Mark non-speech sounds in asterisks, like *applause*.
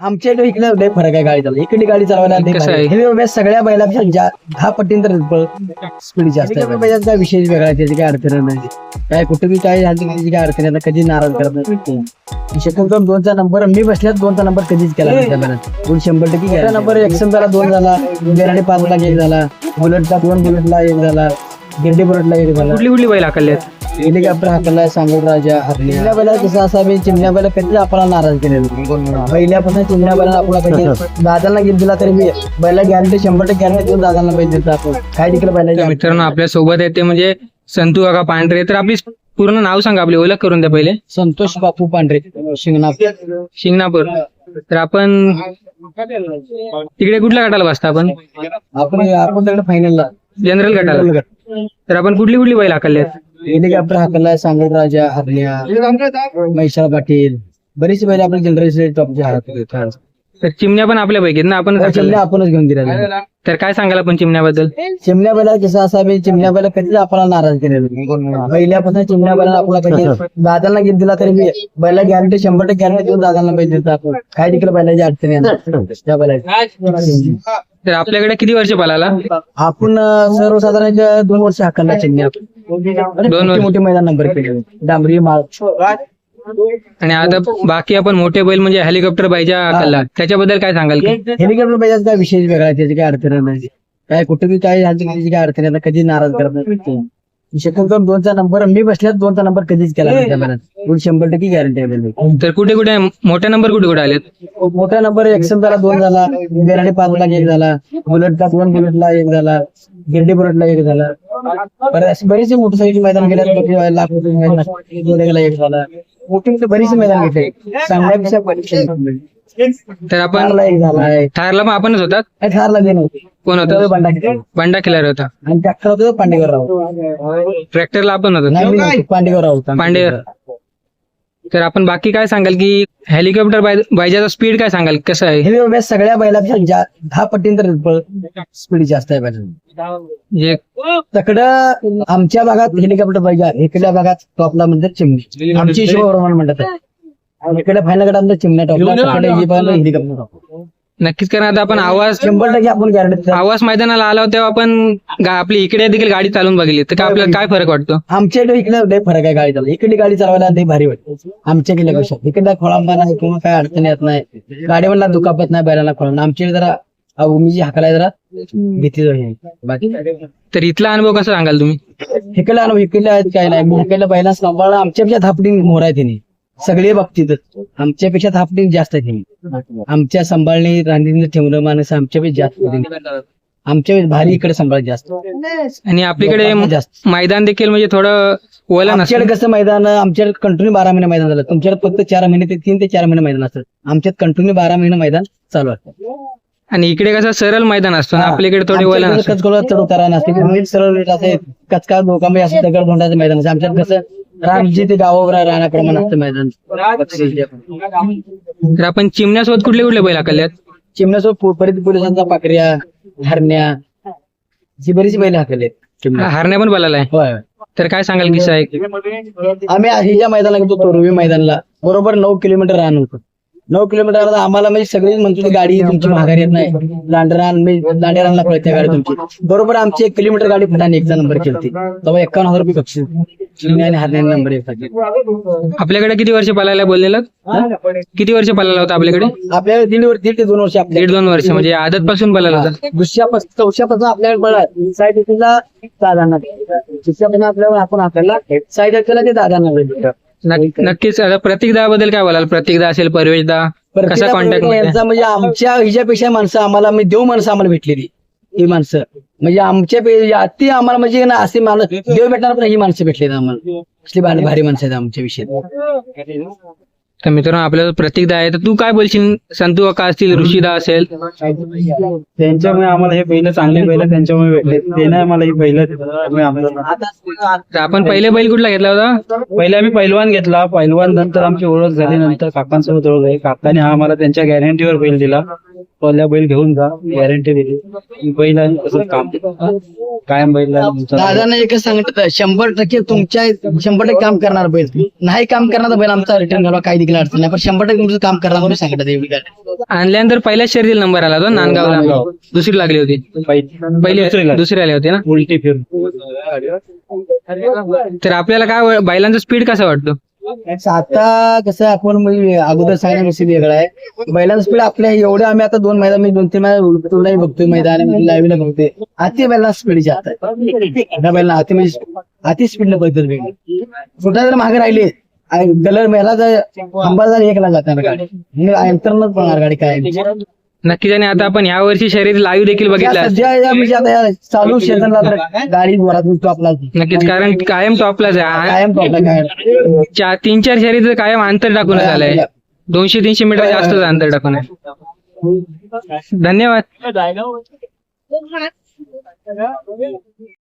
आमच्या इकडे इकडे लय फरक आहे गाडी चालवा इकडे गाडी चालवायला लय कसं भारी. आहे? बघा, सगळ्या बैलापेक्षा जा- दहा पट्टीन तर स्पीड जास्त आहे बैलाचा. काय विशेष वेगळा आहे, त्याची काय अडचण नाही. काय कुठे बी काय झाली त्याची काय अडचण नाही कधी नाराज करत नाही. शक्यतो दोनचा नंबर मी बसल्यात दोनचा नंबर कधीच केला नाही त्या बैलात. दोन शंभर टक्के गेला नंबर एक्सनला दोन झाला बेराडे पाचला एक झाला बुलेटला दोन बुलेटला एक झाला गिरडी बुलेटला एक झाला. कुठली कुठली बैल राजा कसं कधीच आपल्याला नाराज केलेलं पहिल्यापासून चिमण्या बैला आपला कधी *laughs* दादांना घेऊन दिला तरी मी बैला गॅरंटी शंभर टक्के गॅरंटी देऊन दादांना पैसे देतो आपण. काय तिकडे तर बैला मित्रांनो आपल्यासोबत आहेत ते म्हणजे संतू काका पांढरे. तर आपली पूर्ण नाव सांगा आपली ओळख करून द्या पहिले. संतोष बापू पांढरे शिंगणापूर. शिंगणापूर. तर आपण तिकडे कुठल्या गटाला बसता आपण? आपण आपण तिकडे फायनलला जनरल गटाला. तर आपण कुठली कुठली बैल हाकलल्यात हेलिकॉप्टर हाकला सांगोल राजा हरण्या मैशाळ पाटील. बरीच बैल आपल्या जनरल टॉपचे आहेत तर चिमण्या पण आपल्या पैकीत ना आपण चिमण्या आपणच घेऊन दिल्या तर काय सांगाल आपण चिमण्याबद्दल? चिमण्या बैला कसं असावे चिमण्या बैला कधीच आपल्याला नाराज केलेलं पहिल्यापासून चिमण्या बैला आपला कधी *laughs* दादांना घेऊन दिला तरी मी बैला गॅरंटी शंभर टक्के गॅरंटी देऊन दादांना पैसे देतो आपण. काय तिकडे बैलाची अडचणी त्या बैलाची. तर आपल्याकडे किती वर्ष पळाला आपण अं, सर्वसाधारण एक दोन वर्ष हाकलला चिमण्या. दोन वर्ष. मोठे मोठे मैदान नंबर केले डांबरी माळ. आणि आता बाकी आपण मोठे बैल म्हणजे हेलिकॉप्टर पाहिजे हाकलला त्याच्याबद्दल काय सांगाल की? हेलिकॉप्टर पाहिजे काय विशेष वेगळा आहे त्याची काय अडचण नाही. काय कुठे बी काय झालं त्याची काय अडचण नाही कधी नाराज करत नाही. शक्यतो दोनचा नंबर मी बसल्यात दोनचा नंबर कधीच केला नाही त्या बैलात. दोन शंभर टक्के गॅरंटी आहे बैलाची. तर कुठे कुठे मोठे नंबर कुठे कुठे आलेत? मोठा नंबर एक्सन झाला दोन झाला बेराडे पाचला एक झाला बुलेटला दोन बुलेटला एक झाला गिरडी बुलेटला एक झाला. अशी बरीचशी मोटरसायकल मैदान गेल्या लाख रुपये मैदान एक झाला. मोठी बरीचशी मैदान घेतले. चांगल्यापेक्षा बरीचशी तर आपण ठारला एक झाला. आहे. ठारला पण आपणच होतात? ठारला नव्हते. कोण होता? बंडा घेतला. बंडा खिलार होता. आणि ट्रॅक्टर होतं पांडेकर राव ट्रॅक्टरला आपण होतो. नाही मी नव्हतो, होता. पांडे तर आपण बाकी काय सांगाल की हेलिकॉप्टर पाहिजेचा स्पीड काय सांगाल? कसं आहे? हे सगळ्या बैलापेक्षा जा- दहा पट्टीन तर स्पीड जास्त आहे बैलांची. जे तकडं आमच्या भागात हेलिकॉप्टर पाहिजे. इकडल्या भागात टॉपला म्हणतात चिमणी. आमची शिवबरोबर म्हणतात. आहे. इकडे फायनल गडात चिमण्या टॉपला. हे हेलिकॉप्टर टॉप. नक्कीच कारण आता आपण आवाज शंभर टक्के आपण गॅरंटी आवाज मैदानाला आला होता तेव्हा आपण गा- आपली इकडे देखील गाडी चालवून बघितली. तर काय आपल्याला काय फरक वाटतो? आमच्या इकडे इकडे लय फरक आहे गाडी चालवा इकडे गाडी चालवायला लय भारी वाटते. आमच्या गेल्यापेक्षा इकडे खोळंबा नाही किंवा काय अडचण येत नाही. गाडीवरला दुखापत नाही बैलाला खोळंबा. आमच्या इकडे जरा भूमीची हाकलाय जरा भीती आहे. बाकी तर इथला अनुभव कसा सांगाल तुम्ही? इकडे आणू इकडे आहेत काय नाही. मी इकडल्या बैला सांभाळा आमच्यापेक्षा थापडी मोर आहे तिने. सगळे बाबतीत आमच्यापेक्षा थापडी जास्त आहे आमच्या सांभाळणे रांधीने ठेवणं माणूस आमच्यापेक्षा जास्त. आमच्या भारी इकडे सांभाळ जास्त आणि आपल्याकडे जास्त मैदान देखील म्हणजे थोडं ओला आमच्याकडे कसं मैदान आमच्याकडे कंटिन्यू बारा महिने मैदान झालं तुमच्याकडे फक्त चार महिने ते तीन ते चार महिने मैदान असतं आमच्यात कंटिन्यू बारा महिने मैदान चालू असतं आणि इकडे कसं सरळ मैदान असतं आपल्याकडे थोडी ओला कचकोला चढ उतारा नसते सरळ कचका डोकांबे असं दगड धोंडाचं मैदान असतं आमच्यात कसं रान जे ते गावावर राहण्याप्रमाणे असतं मैदान. तर आपण चिमण्यासोबत कुठले कुठले बैल हाकलल्यात चिमण्यासोबत परत पोलिसांचा पाकऱ्या हरण्या ही बरीच बैल हाकले हारण्या पण बोलायला आहे. होय तर काय सांगाल किस्सा आहे आम्ही हिच्या मैदानाला गेलो तोरवी मैदानला. बरोबर नऊ किलोमीटर रान होतं. नऊ किलोमीटर आम्हाला म्हणजे सगळीच म्हणतो गाडी तुमची माघारी येत नाही. लांडरान मी लांडेरानला पळते गाडी तुमची. बरोबर आमची एक किलोमीटर गाडी फटाने एकचा नंबर केली तेव्हा एकावन्न हजार रुपये बक्षीस आणि हरण्याने नंबर एक आपल्याकडे किती वर्ष पळायला बोललेलं? किती वर्ष पळाला होता आपल्याकडे? आपल्याला दीड वर दीड ते दोन वर्ष आपल्या दीड दोन वर्ष म्हणजे आदत पासून पळाला होता दुसऱ्यापासून चौथ्यापासून आपल्याकडे बळ साईड एकीला दादांना दुसऱ्यापासून आपल्याला आपण आपल्याला साईड एकीला ते दादांना नक्कीच. आता प्रतीकदा बद्दल काय बोलाल? प्रतीकदा असेल परवेशदा कसा कॉन्टॅक्ट यांचा म्हणजे आमच्या हिच्यापेक्षा माणसं आम्हाला म्हणजे देव माणसं आम्हाला भेटलेली ही माणसं. म्हणजे आमच्या पे- अति आम्हाला म्हणजे ना असे माणूस देव भेटणार पण ही माणसं भेटली आम्हाला. असली भारी भारी माणसं आहेत आमच्या विषयी तर मित्रांनो आपल्याला प्रतीकदा आहे. तर तू काय बोलशील? संतू काका असतील ऋषीदा असेल. त्यांच्यामुळे आम्हाला हे बैल चांगले बैल त्यांच्यामुळे भेटले. ते नाही आम्हाला ही बैल त्यामुळे आम्हाला तर आपण पहिले बैल कुठला घेतला होता? पहिले आम्ही पैलवान घेतला. पैलवान नंतर आमची ओळख झाली. नंतर काकांसोबत ओळख झाली. काकाने हा आम्हाला त्यांच्या गॅरंटीवर बैल दिला. पहिल्या बैल घेऊन जा गॅरंटी दिली बैल आणि तसंच काम. कायम बैल दादाने एकच सांगितलं शंभर टक्के तुमच्या शंभर टक्के काम करणार बैल. नाही काम करणार बैल आमचा रिटर्न घालवा काही देखील अडचण नाही. पण शंभर टक्के तुमचं काम करणार म्हणून सांगितलं एवढी आणल्यानंतर पहिल्याच शर्यतीला नंबर आला होता नांदगावला. नांदगाव. दुसरी लागली होती. पहिली. दुसरी आली होती ना? उलटी फिरून. तर आपल्याला काय बैलांचा स्पीड कसा वाटतो? आता कसं आपण म्हणजे अगोदर सांगण्या विषय वेगळा आहे. बैलांचा स्पीड आपल्या एवढ्या आम्ही आता दोन मैदान मी दोन तीन मैदान बघतोय मैदान लाईव्हला बघतोय. अति बैलांना स्पीड जास्त आहे त्या बैलांना अति म्हणजे अति स्पीडनं पळतात वेगळी कुठं जर मागे राहिले गलर मेला जर अंबाला एक ला जाताना गाडी. म्हणजे अंतरनच गाडी काय नक्कीच आणि आता आपण ह्या वर्षी शर्यत लाईव्ह देखील सध्या या म्हणजे आता या चालू सीझनला तर गाडी टॉपला नक्कीच कारण कायम टॉपलाच आहे. आ- कायम टॉपला काय चा- तीन चार शर्यत कायम अंतर टाकून झालंय. दोनशे तीनशे मीटर जास्तच अंतर टाकून आहे. धन्यवाद.